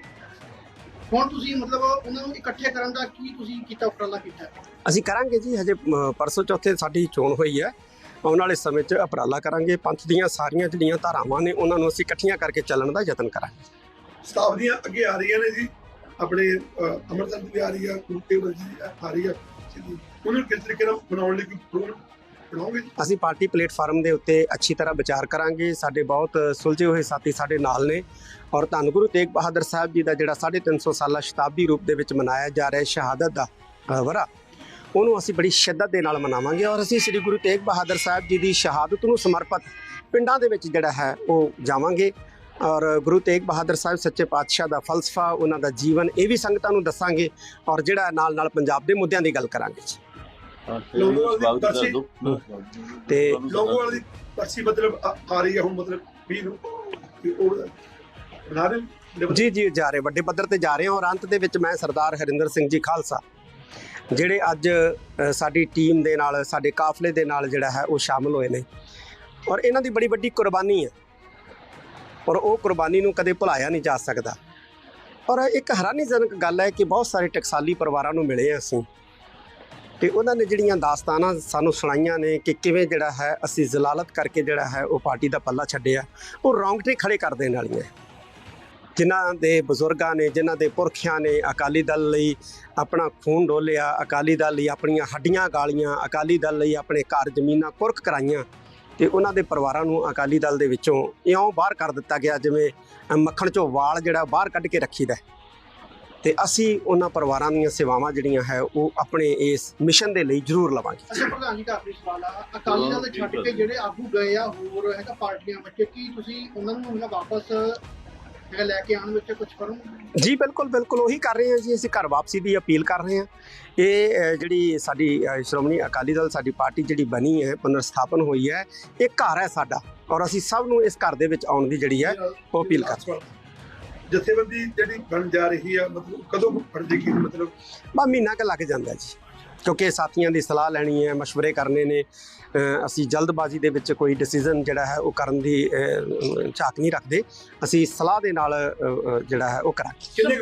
ਹੁਣ ਤੁਸੀਂ ਮਤਲਬ ਉਹਨਾਂ ਨੂੰ ਇਕੱਠੇ ਕਰਨ ਦਾ ਕੀ ਤੁਸੀਂ ਕੀਤਾ ਉਪਰਾਲਾ ਕੀਤਾ? ਅਸੀਂ ਕਰਾਂਗੇ ਜੀ ਹਜੇ ਪਰਸੋਂ ਚੌਥੇ ਸਾਡੀ ਚੋਣ ਹੋਈ ਹੈ। ਆਉਣ ਵਾਲੇ ਸਮੇਂ 'ਚ ਉਪਰਾਲਾ ਕਰਾਂਗੇ। ਪੰਥ ਦੀਆਂ ਸਾਰੀਆਂ ਜਿਹੜੀਆਂ ਧਾਰਾਵਾਂ ਨੇ ਉਹਨਾਂ ਨੂੰ ਅਸੀਂ ਇਕੱਠੀਆਂ ਕਰਕੇ ਚੱਲਣ ਦਾ ਯਤਨ ਕਰਾਂਗੇ। ਸਟਾਫ ਦੀਆਂ ਅੱਗੇ ਆ ਰਹੀਆਂ ਨੇ ਜੀ। ਆਪਣੇ ਅੰਮ੍ਰਿਤਸਰ ਦੀ ਆ ਰਹੀ ਆ ਕੁੱਤੇ ਦੀ ਆ ਰਹੀ ਆ। ਉਹਨਾਂ ਨੂੰ ਕਿਸ ਤਰੀਕੇ ਨਾਲ ਬਣਾਉਣ ਲਈ ਕੋਈ ਪ੍ਰੋਗਰਾਮ ਬਣਾਓਗੇ ਅਸੀਂ ਪਾਰਟੀ ਪਲੇਟਫਾਰਮ ਦੇ ਉੱਤੇ ਅੱਛੀ ਤਰ੍ਹਾਂ ਵਿਚਾਰ ਕਰਾਂਗੇ। ਸਾਡੇ ਬਹੁਤ ਸੁਲਝੇ ਹੋਏ ਸਾਥੀ ਸਾਡੇ ਨਾਲ ਨੇ। ਔਰ ਧੰਨ ਗੁਰੂ ਤੇਗ ਬਹਾਦਰ ਸਾਹਿਬ ਜੀ ਦਾ ਜਿਹੜਾ 350 ਸਾਲਾ ਸ਼ਤਾਬਦੀ ਰੂਪ ਦੇ ਵਿੱਚ ਮਨਾਇਆ ਜਾ ਰਿਹਾ ਸ਼ਹਾਦਤ ਦਾ ਅ, ਵਰਾ ਉਹਨੂੰ ਅਸੀਂ ਬੜੀ ਸ਼ਿੱਦਤ ਦੇ ਨਾਲ ਮਨਾਵਾਂਗੇ। ਔਰ ਅਸੀਂ ਸ੍ਰੀ ਗੁਰੂ ਤੇਗ ਬਹਾਦਰ ਸਾਹਿਬ ਜੀ ਦੀ ਸ਼ਹਾਦਤ ਨੂੰ ਸਮਰਪਿਤ ਪਿੰਡਾਂ ਦੇ ਵਿੱਚ ਜਿਹੜਾ ਹੈ ਉਹ ਜਾਵਾਂਗੇ। ਔਰ ਗੁਰੂ ਤੇਗ ਬਹਾਦਰ ਸਾਹਿਬ ਸੱਚੇ ਪਾਤਸ਼ਾਹ ਦਾ ਫਲਸਫਾ ਉਹਨਾਂ ਦਾ ਜੀਵਨ ਇਹ ਵੀ ਸੰਗਤਾਂ ਨੂੰ ਦੱਸਾਂਗੇ ਔਰ ਜਿਹੜਾ ਨਾਲ ਨਾਲ ਪੰਜਾਬ ਦੇ ਮੁੱਦਿਆਂ ਦੀ ਗੱਲ ਕਰਾਂਗੇ ਜੀ। ਲੋਗੋਵਾਲ ਦੀ ਪਰਚੀ ਤੇ ਲੋਗੋਵਾਲ ਦੀ ਪਰਚੀ ਮਤਲਬ ਆ ਆ ਰਹੀ ਆ ਹੁਣ ਮਤਲਬ ਵੀ ਨੂੰ ਤੇ ਉਹ ਬਣਾ ਦੇ ਜੀ ਜੀ ਜਾ ਰਹੇ ਵੱਡੇ ਪੱਧਰ ਤੇ ਜਾ ਰਹੇ ਹਾਂ ਔਰ ਅੰਤ ਦੇ ਵਿੱਚ ਮੈਂ ਸਰਦਾਰ ਹਰਿੰਦਰ ਸਿੰਘ ਜੀ ਖਾਲਸਾ ਜਿਹੜੇ ਅੱਜ ਸਾਡੀ ਟੀਮ ਦੇ ਨਾਲ ਸਾਡੇ ਕਾਫਲੇ ਦੇ ਨਾਲ ਜਿਹੜਾ ਹੈ ਉਹ ਸ਼ਾਮਲ ਹੋਏ ਨੇ। ਔਰ ਇਹਨਾਂ ਦੀ ਬੜੀ ਵੱਡੀ ਕੁਰਬਾਨੀ ਹੈ। ਔਰ ਉਹ ਕੁਰਬਾਨੀ ਨੂੰ ਕਦੇ ਭੁਲਾਇਆ ਨਹੀਂ ਜਾ ਸਕਦਾ। ਔਰ ਇੱਕ ਹੈਰਾਨੀਜਨਕ ਗੱਲ ਹੈ ਕਿ ਬਹੁਤ ਸਾਰੇ ਟਕਸਾਲੀ ਪਰਿਵਾਰਾਂ ਨੂੰ ਮਿਲੇ ਹਾਂ ਅਸੀਂ। ਤੇ ਉਹਨਾਂ ਨੇ ਜਿਹੜੀਆਂ ਦਾਸਤਾਨਾਂ ਸਾਨੂੰ ਸੁਣਾਈਆਂ ਨੇ ਕਿ ਕਿਵੇਂ ਜਿਹੜਾ ਹੈ ਅਸੀਂ ਜ਼ਲਾਲਤ ਕਰਕੇ ਜਿਹੜਾ ਹੈ ਉਹ ਪਾਰਟੀ ਦਾ ਪੱਲਾ ਛੱਡਿਆ, ਉਹ ਰੌਂਗਟੇ ਖੜੇ ਕਰ ਦੇਣ ਵਾਲੀਆਂ ਜਿਨ੍ਹਾਂ ਦੇ ਬਜ਼ੁਰਗਾਂ ਨੇ, ਜਿਨ੍ਹਾਂ ਦੇ ਪੁਰਖਿਆਂ ਨੇ ਅਕਾਲੀ ਦਲ ਲਈ ਆਪਣਾ ਖੂਨ ਡੋਲਿਆ, ਅਕਾਲੀ ਦਲ ਲਈ ਆਪਣੀਆਂ ਹੱਡੀਆਂ ਗਾਲੀਆਂ, ਅਕਾਲੀ ਦਲ ਲਈ ਆਪਣੇ ਘਰ ਜ਼ਮੀਨਾਂ ਕੁਰਕ ਕਰਾਈਆਂ ਤੇ ਉਹਨਾਂ ਦੇ ਪਰਿਵਾਰਾਂ ਨੂੰ ਅਕਾਲੀ ਦਲ ਦੇ ਵਿੱਚੋਂ ਇਉਂ ਬਾਹਰ ਕਰ ਦਿੱਤਾ ਗਿਆ ਜਿਵੇਂ ਮੱਖਣ ਚੋਂ ਵਾਲ ਜਿਹੜਾ ਬਾਹਰ ਕੱਢ ਕੇ ਰੱਖੀਦਾ ਹੈ। ਤੇ ਅਸੀਂ ਉਹਨਾਂ ਪਰਿਵਾਰਾਂ ਦੀਆਂ ਸੇਵਾਵਾਂ ਜਿਹੜੀਆਂ ਹੈ ਉਹ ਆਪਣੇ ਇਸ ਮਿਸ਼ਨ ਦੇ ਲਈ ਜ਼ਰੂਰ ਲਵਾਂਗੇ। ਅੱਛਾ ਪ੍ਰਧਾਨ ਜੀ ਦਾ ਆਖਰੀ ਸਵਾਲ ਆ। ਅਕਾਲੀ ਦਲ ਦੇ ਛੱਡ ਕੇ ਜਿਹੜੇ ਆਗੂ ਗਏ ਆ ਹੋਰ ਹੈਗਾ ਪਾਰਟੀਆਂ ਵਿੱਚ ਕੀ ਤੁਸੀਂ ਉਹਨਾਂ ਨੂੰ ਵਾਪਸ ਹੈਗਾ ਲੈ ਕੇ ਆਉਣ ਵਿੱਚ ਕੁਝ ਕਰੋਗੇ? ਜੀ ਬਿਲਕੁਲ ਬਿਲਕੁਲ ਉਹੀ ਕਰ ਰਹੇ ਹਾਂ ਜੀ ਅਸੀਂ ਘਰ ਵਾਪਸੀ ਦੀ ਅਪੀਲ ਕਰ ਰਹੇ ਹਾਂ। ਇਹ ਅ, ਜਿਹੜੀ ਸਾਡੀ ਅ, ਸ਼੍ਰੋਮਣੀ ਅਕਾਲੀ ਦਲ ਸਾਡੀ ਪਾਰਟੀ ਜਿਹੜੀ ਬਣੀ ਹੈ ਪੁਨਰ ਸਥਾਪਨ ਹੋਈ ਹੈ ਇਹ ਘਰ ਹੈ ਸਾਡਾ ਔਰ ਅਸੀਂ ਸਭ ਨੂੰ ਇਸ ਘਰ ਦੇ ਵਿੱਚ ਆਉਣ ਦੀ ਜਿਹੜੀ ਹੈ ਉਹ ਅਪੀਲ ਕਰ ਜਥੇਬੰਦੀ ਜਿਹੜੀ ਬਣ ਜਾ ਰਹੀ ਆ ਮਤਲਬ ਕਦੋਂ ਬਣ ਜੇਗੀ ਮਤਲਬ? ਬਾ ਮਹੀਨਾ ਕੁ ਲੱਗ ਜਾਂਦਾ ਜੀ ਕਿਉਂਕਿ ਸਾਥੀਆਂ ਦੀ ਸਲਾਹ ਲੈਣੀ ਹੈ مشਵਰੇ ਕਰਨੇ ਨੇ ਅਸੀਂ ਜਲਦਬਾਜ਼ੀ ਦੇ ਵਿੱਚ ਕੋਈ ਡਿਸੀਜਨ ਜਿਹੜਾ ਹੈ ਉਹ ਕਰਨ ਦੀ ਝਾਕ ਨਹੀਂ ਰੱਖਦੇ। ਅਸੀਂ ਸਲਾਹ ਦੇ ਨਾਲ ਜਿਹੜਾ ਹੈ ਉਹ ਕਰਾਂਗੇ।